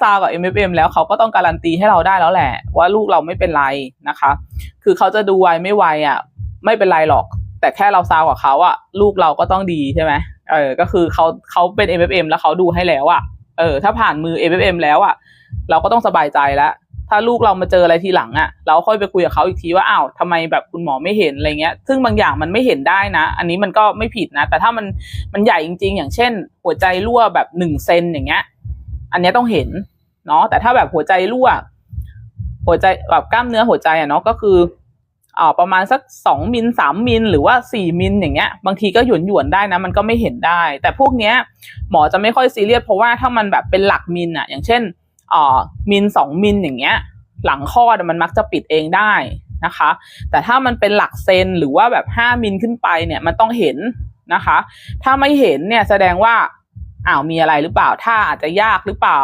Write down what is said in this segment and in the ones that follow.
ซาวกับ MFM แล้วเขาก็ต้องการันตีให้เราได้แล้วแหละ ว่าลูกเราไม่เป็นไรนะคะ คือเขาจะดูไวไม่ไวอะ ไม่เป็นไรหรอก แต่แค่เราซาวกับเขาอะ ลูกเราก็ต้องดีใช่ไหมเออ ก็คือเขาเขาเป็น MFM แล้วเขาดูให้แล้วอะเออถ้าผ่านมือ MFM แล้วอะ เราก็ต้องสบายใจแล้วถ้าลูกเรามาเจออะไรทีหลังอะ เราค่อยไปคุยกับเขาอีกทีว่าอ้าวทำไมแบบคุณหมอไม่เห็นอะไรเงี้ย ซึ่งบางอย่างมันไม่เห็นได้นะ อันนี้มันก็ไม่ผิดนะ แต่ถ้ามันมันใหญ่จริง ๆ อย่างเช่น หัวใจรั่วแบบหนึ่งเซนอย่างเงี้ย อันนี้ต้องเห็นเนาะแต่ถ้าแบบหัวใจรั่ว หัวใจแบบกล้ามเนื้อหัวใจอะเนาะก็คืออ่าประมาณสักสองมิลสามมิลหรือว่าสี่มิลอย่างเงี้ย บางทีก็หยวนหยวนได้นะ มันก็ไม่เห็นได้ แต่พวกเนี้ย หมอจะไม่ค่อยซีเรียสเพราะว่าถ้ามันแบบเป็นหลักมิลอะอย่างเช่นอ่ามิลสองมิลอย่างเงี้ย หลังคลอดมันมักจะปิดเองได้นะคะ แต่ถ้ามันเป็นหลักเซนหรือว่าแบบห้ามิลขึ้นไปเนี่ยมันต้องเห็นนะคะ ถ้าไม่เห็นเนี่ยแสดงว่า อ้าวมีอะไรหรือเปล่าท่าอาจจะยากหรือเปล่า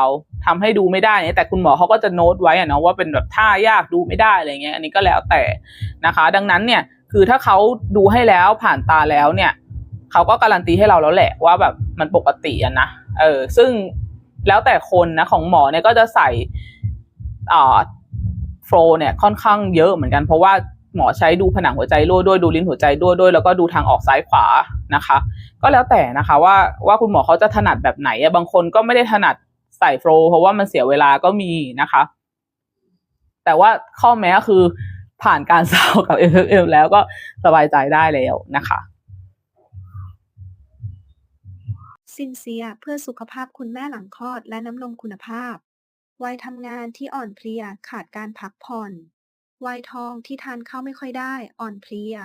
ทำให้ดูไม่ได้เนี่ยแต่คุณหมอเขาก็จะโน้ตไว้อะเนาะว่าเป็นแบบท่ายากดูไม่ได้อะไรเงี้ยอันนี้ก็แล้วแต่นะคะ ดังนั้นเนี่ยคือถ้าเขาดูให้แล้วผ่านตาแล้วเนี่ยเขาก็การันตีให้เราแล้วแหละว่าแบบมันปกติอะนะเออซึ่งแล้วแต่คนนะของหมอเนี่ยก็จะใส่อ่าโฟลเนี่ยค่อนข้างเยอะเหมือนกันเพราะว่า หมอใช้ดูผนังหัวใจรั่วด้วยดูลิ้นหัวใจด้วยด้วย แล้วก็ดูทางออกซ้ายขวานะคะ ก็แล้วแต่นะคะว่าว่าคุณหมอเขาจะถนัดแบบไหนบางคนก็ไม่ได้ถนัดใส่โฟลเพราะว่ามันเสียเวลาก็มีนะคะ แต่ว่าข้อแม้ก็คือผ่านการซาวกับ FFM แล้วก็สบายใจได้แล้วนะคะซินเซียเพื่อสุขภาพคุณแม่หลังคลอดและน้ำนมคุณภาพ วัยทำงานที่อ่อนเพลียขาดการพักผ่อน วัยทองที่ทานข้าวไม่ค่อยได้ อ่อนเพลีย